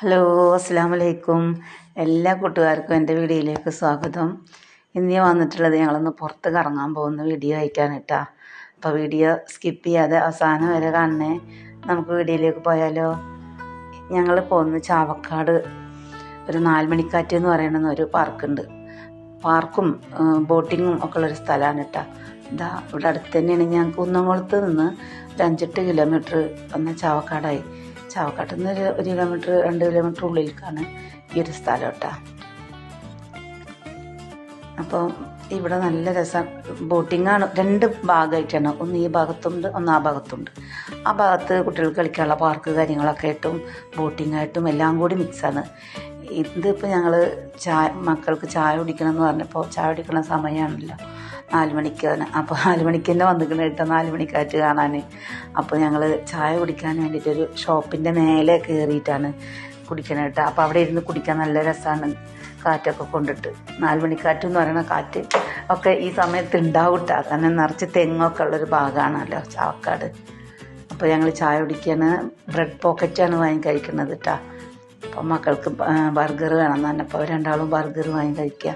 Hello അസ്സാം വലൈക്കും എല്ലാ കൂട്ടുകാർക്കും എന്റെ വീഡിയോയിലേക്ക് സ്വാഗതം. ഇന്ന് വന്നിട്ടുള്ളത് ഞങ്ങളൊന്ന് പുറത്ത് കറങ്ങാൻ പോകുന്ന വീഡിയോ അയക്കാനിട്ടാ അപ്പോൾ വീഡിയോ സ്കിപ്പ് ചെയ്യാതെ അവസാനം വരെ കാണണേ. നമുക്ക് വീഡിയോയിലേക്ക് പോയാലോ. ഞങ്ങൾ പോകുന്ന ചാവക്കാട്. ഒരു നാലുമണിക്കാറ്റ് എന്ന് പറയുന്ന ഒരു പാർക്കുണ്ട്. പാർക്കും ബോട്ടിങ്ങും ഒക്കെ ഉള്ളൊരു സ്ഥലമാണ് കേട്ടോ ഇതാ ഇവിടെ അടുത്ത് തന്നെയാണ്. ഞാൻ കുന്നംകുളത്ത് നിന്ന് ഒരു അഞ്ചെട്ട് കിലോമീറ്റർ വന്ന ചാവക്കാടായി. ചാവക്കാട്ടിൽ നിന്ന് ഒരു ഒരു കിലോമീറ്റർ രണ്ട് കിലോമീറ്റർ ഉള്ളിലേക്കാണ് ഈ ഒരു സ്ഥലം കേട്ടോ അപ്പോൾ ഇവിടെ നല്ല രസം. ബോട്ടിങ്ങാണ് രണ്ട് ഭാഗമായിട്ടാണ് ഒന്ന് ഈ ഭാഗത്തുണ്ട് ഒന്ന് ആ ഭാഗത്തുണ്ട്. ആ ഭാഗത്ത് കുട്ടികൾക്ക് കളിക്കാനുള്ള പാർക്ക് കാര്യങ്ങളൊക്കെ ആയിട്ടും ബോട്ടിങ്ങായിട്ടും എല്ലാം കൂടി മിക്സാണ് ഇതിപ്പോൾ ഞങ്ങൾ ചായ മക്കൾക്ക് ചായ കുടിക്കണം എന്ന് പറഞ്ഞപ്പോൾ ചായ കുടിക്കണ സമയമാണല്ലോ നാല് മണിക്കാണ് അപ്പോൾ നാല് മണിക്ക് തന്നെ വന്നിരിക്കണം കേട്ടോ നാല് മണിക്കാറ്റ് കാണാൻ അപ്പോൾ ഞങ്ങൾ ചായ കുടിക്കാൻ വേണ്ടിയിട്ടൊരു ഷോപ്പിന്റെ മേലെ കയറിയിട്ടാണ് കുടിക്കണം കേട്ടോ. അപ്പോൾ അവിടെ ഇരുന്ന് കുടിക്കാൻ നല്ല രസമാണ് കാറ്റൊക്കെ കൊണ്ടിട്ട്. നാല് മണിക്കാറ്റ് എന്ന് പറയുന്ന കാറ്റ് ഒക്കെ ഈ സമയത്ത് ഉണ്ടാവും കാരണം നിറച്ച് തെങ്ങൊക്കെ ഉള്ളൊരു ഭാഗമാണല്ലോ ചാവക്കാട്. അപ്പോൾ ഞങ്ങൾ ചായ കുടിക്കാണ്. ബ്രെഡ് പോക്കറ്റാണ് വാങ്ങി കഴിക്കുന്നത് കേട്ടോ. അപ്പോൾ മക്കൾക്ക് ബർഗർ വേണം പറഞ്ഞപ്പോൾ രണ്ടാളും ബർഗർ വാങ്ങി കഴിക്കുക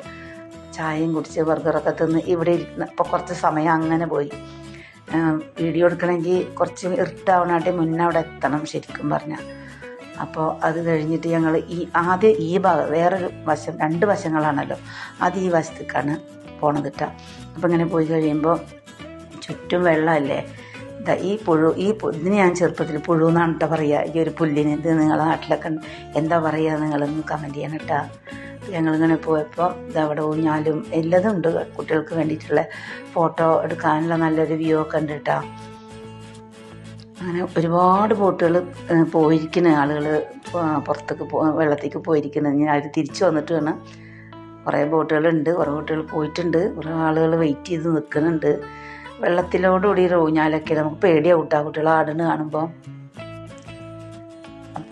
ചായയും കുടിച്ച് ബർഗറൊക്കെ തിന്ന് ഇവിടെ ഇരുന്ന് ഇപ്പോൾ കുറച്ച് സമയം അങ്ങനെ പോയി. വീഡിയോ എടുക്കണമെങ്കിൽ കുറച്ച് ഇരുട്ടാവണാട്ടി മുന്നേ അവിടെ എത്തണം ശരിക്കും പറഞ്ഞാൽ അപ്പോൾ അത് കഴിഞ്ഞിട്ട് ഞങ്ങൾ ഈ ആദ്യം ഈ ഭാഗം വേറൊരു വശം രണ്ട് വശങ്ങളാണല്ലോ. അത് ഈ വശത്തേക്കാണ് പോണത് കേട്ടോ അപ്പോൾ ഇങ്ങനെ പോയി കഴിയുമ്പോൾ ചുറ്റും വെള്ളമല്ലേ ഇതാ ഈ പുഴു ഈ ഇതിന് ഞാൻ ചെറുപ്പത്തിൽ പുഴു എന്നാണ് കേട്ടോ പറയുക ഈ ഒരു പുല്ലിന് ഇത് നിങ്ങളെ നാട്ടിലൊക്കെ എന്താ പറയുക നിങ്ങളൊന്ന് കമന്റ് ചെയ്യണം കേട്ടോ ഞങ്ങളിങ്ങനെ പോയപ്പോൾ ഇതവിടെ ഊഞ്ഞാലും എല്ലതും ഉണ്ട് കുട്ടികൾക്ക് വേണ്ടിയിട്ടുള്ള ഫോട്ടോ എടുക്കാനുള്ള നല്ലൊരു വ്യൂ ഒക്കെ ഉണ്ട് കേട്ടോ അങ്ങനെ ഒരുപാട് ബോട്ടുകൾ പോയിരിക്കുന്ന ആളുകൾ പുറത്തേക്ക് പോ വെള്ളത്തേക്ക് പോയിരിക്കുന്നത് ഞാൻ അവർ തിരിച്ചു വന്നിട്ട് വേണം. കുറേ ബോട്ടുകളുണ്ട്. കുറേ ബോട്ടുകൾ പോയിട്ടുണ്ട്. കുറേ ആളുകൾ വെയിറ്റ് ചെയ്ത് നിൽക്കുന്നുണ്ട് വെള്ളത്തിലോടുകൂടി ഊഞ്ഞാലൊക്കെ നമുക്ക് പേടിയാവും കേട്ടോ കുട്ടികൾ ആടുന്ന് കാണുമ്പോൾ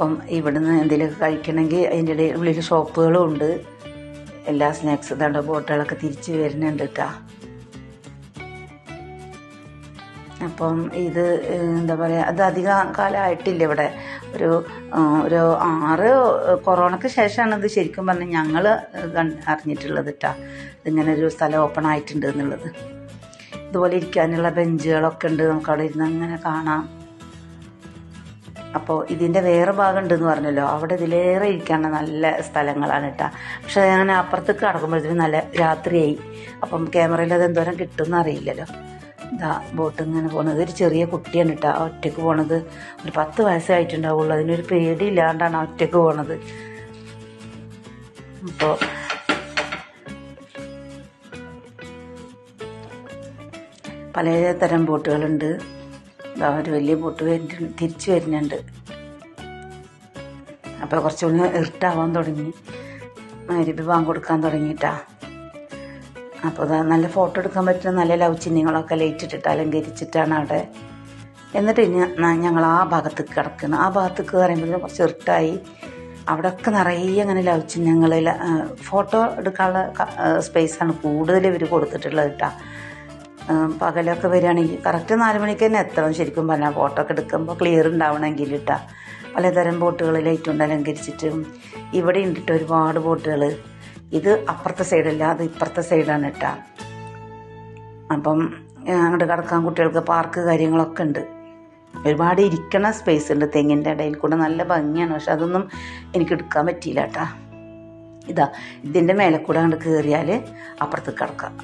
അപ്പം ഇവിടുന്ന് എന്തെങ്കിലുമൊക്കെ കഴിക്കണമെങ്കിൽ അതിന്റെ ഇടയിൽ ഉള്ളിൽ ഷോപ്പുകളും ഉണ്ട്. എല്ലാ സ്നാക്സ് ഇതാണ്ട് ബോട്ടുകളൊക്കെ തിരിച്ച് വരുന്നുണ്ട് കേട്ടോ അപ്പം ഇത് എന്താ പറയുക അത് അധികം കാലമായിട്ടില്ല ഇവിടെ. ഒരു ഒരു ആറ് കൊറോണയ്ക്ക് ശേഷമാണ് ഇത് ശരിക്കും പറഞ്ഞാൽ ഞങ്ങൾ അറിഞ്ഞിട്ടുള്ളത് കേട്ടോ ഇതിങ്ങനെ ഒരു സ്ഥലം ഓപ്പൺ ആയിട്ടുണ്ട് എന്നുള്ളത്. ഇതുപോലെ ഇരിക്കാനുള്ള ബെഞ്ചുകളൊക്കെ ഉണ്ട്. നമുക്ക് അവിടെ ഇരുന്ന് അങ്ങനെ കാണാം. അപ്പോൾ ഇതിന്റെ വേറെ ഭാഗം ഉണ്ടെന്ന് പറഞ്ഞല്ലോ. അവിടെ ഇതിലേറെ ഇരിക്കാനുള്ള നല്ല സ്ഥലങ്ങളാണ് കേട്ടോ പക്ഷേ ഞാൻ അപ്പുറത്തേക്ക് കടക്കുമ്പോഴത്തേക്കും നല്ല രാത്രിയായി. അപ്പം ക്യാമറയിൽ അത് എന്തോരം കിട്ടുമെന്ന് അറിയില്ലല്ലോ. ഇതാ ബോട്ട് ഇങ്ങനെ പോണത്. ഒരു ചെറിയ കുട്ടിയാണ് കേട്ടോ ഒറ്റയ്ക്ക് പോണത്. ഒരു പത്ത് വയസ്സായിട്ടുണ്ടാവുള്ളൂ. അതിനൊരു പേടിയില്ലാണ്ടാണ് ഒറ്റയ്ക്ക് പോണത്. അപ്പോൾ പലതരം ബോട്ടുകളുണ്ട്. ഒരു വലിയ പൊട്ട് വരുന്ന തിരിച്ചു വരുന്നുണ്ട്. അപ്പോൾ കുറച്ചുകൂടി ഇരുട്ടാവാൻ തുടങ്ങി. മരുഭി ബാങ്ക് കൊടുക്കാൻ തുടങ്ങിയിട്ടാ. അപ്പോൾ അതാ നല്ല ഫോട്ടോ എടുക്കാൻ പറ്റുന്ന നല്ല ലവ് ചിഹ്നങ്ങളൊക്കെ ലൈറ്റ് ഇട്ടിട്ട് അലങ്കരിച്ചിട്ടാണ് അവിടെ. എന്നിട്ട് ഞങ്ങൾ ആ ഭാഗത്തേക്ക് കിടക്കുന്നു. ആ ഭാഗത്തേക്ക് പറയുമ്പോഴത്തേക്കും കുറച്ച് ഇരുട്ടായി. അവിടെയൊക്കെ നിറയെ അങ്ങനെ ലവ് ചിഹ്നങ്ങൾ ഫോട്ടോ എടുക്കാനുള്ള സ്പേസാണ് കൂടുതൽ ഇവർ കൊടുത്തിട്ടുള്ളത് കേട്ടോ പകലൊക്കെ വരികയാണെങ്കിൽ കറക്റ്റ് നാല് മണിക്ക് തന്നെ എത്തണം ശരിക്കും പറഞ്ഞാൽ ഫോട്ടോ ഒക്കെ എടുക്കുമ്പോൾ ക്ലിയർ ഉണ്ടാവണമെങ്കിൽ ഇട്ടാ പലതരം ബോട്ടുകൾ ലൈറ്റ് കൊണ്ട് അലങ്കരിച്ചിട്ടും ഇവിടെ ഉണ്ടിട്ട് ഒരുപാട് ബോട്ടുകൾ ഇത് അപ്പുറത്തെ സൈഡല്ല അത് ഇപ്പുറത്തെ സൈഡാണ് ഇട്ടാ അപ്പം അങ്ങോട്ട് കിടക്കാൻ കുട്ടികൾക്ക് പാർക്ക് കാര്യങ്ങളൊക്കെ ഉണ്ട്. ഒരുപാട് ഇരിക്കണ സ്പേസ് ഉണ്ട്. തെങ്ങിന്റെ ഇടയിൽ കൂടെ നല്ല ഭംഗിയാണ്. പക്ഷെ അതൊന്നും എനിക്ക് എടുക്കാൻ പറ്റിയില്ല കേട്ടാ ഇതാ ഇതിന്റെ മേലെ കൂടെ അങ്ങോട്ട് കയറിയാൽ അപ്പുറത്ത് കിടക്കാം.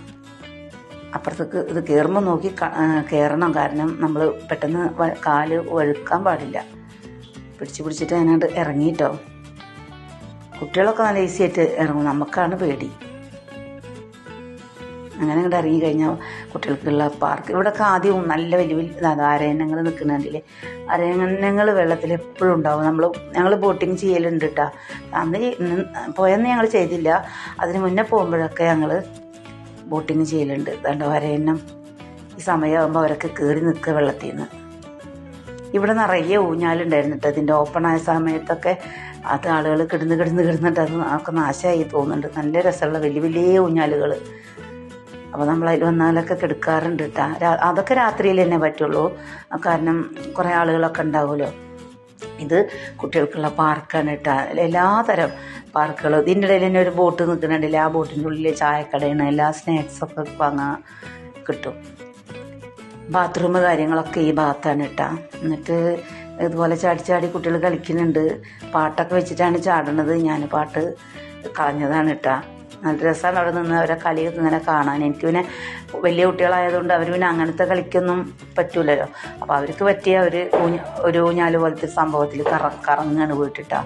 അപ്പുറത്തേക്ക് ഇത് കയറുമ്പോൾ നോക്കി കയറണം കാരണം നമ്മൾ പെട്ടെന്ന് കാൽ വഴുക്കാൻ പാടില്ല. പിടിച്ച് പിടിച്ചിട്ട് അതിനകത്ത് ഇറങ്ങിയിട്ടോ കുട്ടികളൊക്കെ നല്ല ഈസി ആയിട്ട് ഇറങ്ങും. നമുക്കാണ് പേടി. അങ്ങനെ ഇങ്ങോട്ട് ഇറങ്ങി കഴിഞ്ഞാൽ കുട്ടികൾക്കുള്ള പാർക്ക് ഇവിടെയൊക്കെ ആദ്യവും നല്ല വലിയ വലിയ അരയന്നങ്ങൾ നിൽക്കുന്നുണ്ടല്ലേ അരയനങ്ങൾ വെള്ളത്തിൽ എപ്പോഴും ഉണ്ടാവും. നമ്മൾ ഞങ്ങൾ ബോട്ടിങ് ചെയ്യലുണ്ട് കേട്ടോ അന്ന് പോയെന്ന് ഞങ്ങൾ ചെയ്തില്ല. അതിന് മുന്നേ പോകുമ്പോഴൊക്കെ ഞങ്ങൾ ബോട്ടിങ് ചെയ്യലുണ്ട്. അതുകൊണ്ട് വരയന്നം ഈ സമയമാകുമ്പോൾ അവരൊക്കെ കയറി നിൽക്കുക വെള്ളത്തിൽ നിന്ന് ഇവിടെ നിറയെ ഊഞ്ഞാലുണ്ടായിരുന്നു കേട്ടോ ഇതിന്റെ ഓപ്പൺ ആയ സമയത്തൊക്കെ അത് ആളുകൾ കിടന്ന് കിടന്ന് കിടന്നിട്ട് അത് ഒക്കെ നാശമായി തോന്നുന്നുണ്ട്. നല്ല രസമുള്ള വലിയ വലിയ ഊഞ്ഞാലുകൾ അപ്പോൾ നമ്മൾ അതിൽ വന്നാലൊക്കെ കിടക്കാറുണ്ട് കേട്ടോ അതൊക്കെ രാത്രിയിൽ തന്നെ പറ്റുള്ളൂ. കാരണം കുറേ ആളുകളൊക്കെ ഉണ്ടാവുമല്ലോ. ഇത് കുട്ടികൾക്കുള്ള പാർക്കാണ് കേട്ടോ എല്ലാതരം പാർക്കുകളും ഇതിന്റെ ഇടയിൽ തന്നെ ഒരു ബോട്ട് നിൽക്കുന്നുണ്ടല്ലേ? ആ ബോട്ടിന്റെ ഉള്ളിൽ ചായക്കടയാണ്. എല്ലാ സ്നാക്സൊക്കെ വാങ്ങാൻ കിട്ടും. ബാത്റൂം കാര്യങ്ങളൊക്കെ ഈ ഭാഗത്താണ് കേട്ടോ. എന്നിട്ട് ഇതുപോലെ ചാടി ചാടി കുട്ടികൾ കളിക്കുന്നുണ്ട്. പാട്ടൊക്കെ വെച്ചിട്ടാണ് ചാടണത് ഞാൻ പാട്ട് കളഞ്ഞതാണ് കേട്ടോ. നല്ല രസമാണ് അവിടെ നിന്ന് അവരെ കളിയൊക്കെ ഇങ്ങനെ കാണാൻ. എനിക്ക് പിന്നെ വലിയ കുട്ടികളായതുകൊണ്ട് അവർ പിന്നെ അങ്ങനത്തെ കളിക്കൊന്നും പറ്റൂലല്ലോ. അപ്പോൾ അവർക്ക് പറ്റിയ ഒരു ഒരു ഊഞ്ഞാൽ പോലത്തെ സംഭവത്തിൽ കറ കറങ്ങാണ് വീട്ടിട്ടാ.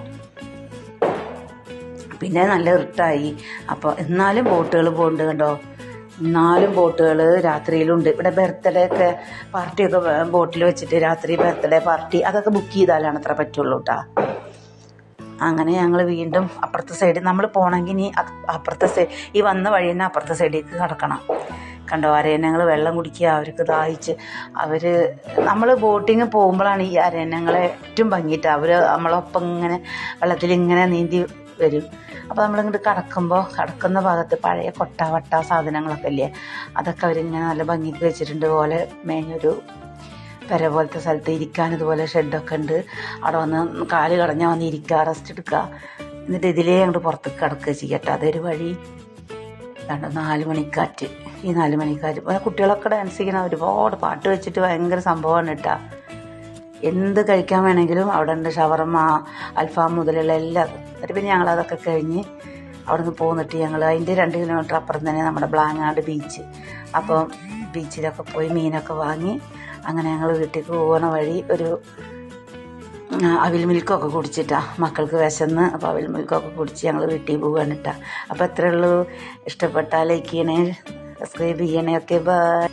പിന്നെ നല്ല ഇരുട്ടായി. അപ്പോൾ എന്നാലും ബോട്ടുകൾ പോകുന്നുണ്ട് കണ്ടോ? എന്നാലും ബോട്ടുകൾ രാത്രിയിലുണ്ട്. ഇവിടെ ബർത്ത്ഡേ ഒക്കെ പാർട്ടിയൊക്കെ ബോട്ടിൽ വെച്ചിട്ട് രാത്രി ബർത്ത്ഡേ പാർട്ടി അതൊക്കെ ബുക്ക് ചെയ്താലാണ് അത്ര പറ്റുള്ളൂ കേട്ടോ അങ്ങനെ ഞങ്ങൾ വീണ്ടും അപ്പുറത്തെ സൈഡിൽ നമ്മൾ പോകണമെങ്കിൽ ഇനി അപ്പുറത്തെ സൈഡ് ഈ വന്ന വഴി തന്നെ അപ്പുറത്തെ സൈഡിലേക്ക് കടക്കണം കണ്ടോ? അരയന്നങ്ങൾ വെള്ളം കുടിക്കുക അവർക്ക് ദാഹിച്ച് അവർ നമ്മൾ ബോട്ടിങ് പോകുമ്പോഴാണ് ഈ അരയന്നങ്ങളെ ഏറ്റവും ഭംഗിയിട്ട് അവർ നമ്മളൊപ്പം ഇങ്ങനെ വെള്ളത്തിൽ ഇങ്ങനെ നീന്തി വരും. അപ്പോൾ നമ്മളിങ്ങോട്ട് കടക്കുമ്പോൾ കടക്കുന്ന ഭാഗത്ത് പഴയ കൊട്ട വട്ട സാധനങ്ങളൊക്കെ ഇല്ലേ? അതൊക്കെ അവരിങ്ങനെ നല്ല ഭംഗിക്ക് വെച്ചിട്ടുണ്ട്. പോലെ മേഞ്ഞൊരു പെര പോലത്തെ സ്ഥലത്ത് ഇരിക്കാൻ ഇതുപോലെ ഷെഡൊക്കെ ഉണ്ട് അവിടെ വന്ന് കാൽ കടഞ്ഞാൽ വന്ന് ഇരിക്കുക റെസ്റ്റ് എടുക്കുക എന്നിട്ട് ഇതിലേ അങ്ങോട്ട് പുറത്തേക്ക് കിടക്കുക ചെയ്യട്ടെ അതൊരു വഴി. രണ്ട് നാല് മണിക്കാറ്റ്. ഈ നാല് മണിക്കാറ്റ്. പിന്നെ കുട്ടികളൊക്കെ ഡാൻസ് ചെയ്യണ ഒരുപാട് പാട്ട് വെച്ചിട്ട് ഭയങ്കര സംഭവമാണ് കേട്ടോ എന്ത് കഴിക്കാൻ വേണമെങ്കിലും അവിടെ ഉണ്ട് ഷവർമ്മ അൽഫാം മുതലുള്ള എല്ലാം എന്നിട്ട് പിന്നെ ഞങ്ങൾ അതൊക്കെ കഴിഞ്ഞ് അവിടെ നിന്ന് പോന്നിട്ട് ഞങ്ങൾ അതിന്റെ രണ്ട് കിലോമീറ്റർ അപ്പുറം തന്നെ നമ്മുടെ ബ്ലാങ്ങാട് ബീച്ച് അപ്പം ബീച്ചിലൊക്കെ പോയി മീനൊക്കെ വാങ്ങി അങ്ങനെ ഞങ്ങൾ വീട്ടിലേക്ക് പോകുന്ന വഴി ഒരു അവിൽ മിൽക്കൊക്കെ കുടിച്ചിട്ടാ. മക്കൾക്ക് വിശന്ന് അപ്പോൾ അവിൽ മിൽക്കൊക്കെ കുടിച്ച് ഞങ്ങൾ വീട്ടിൽ പോകാനിട്ടാ അപ്പോൾ എത്രയുള്ളൂ ഇഷ്ടപ്പെട്ടാൽ ലൈക്ക് ചെയ്യണേ സബ്സ്ക്രൈബ് ചെയ്യണേ. Okay bye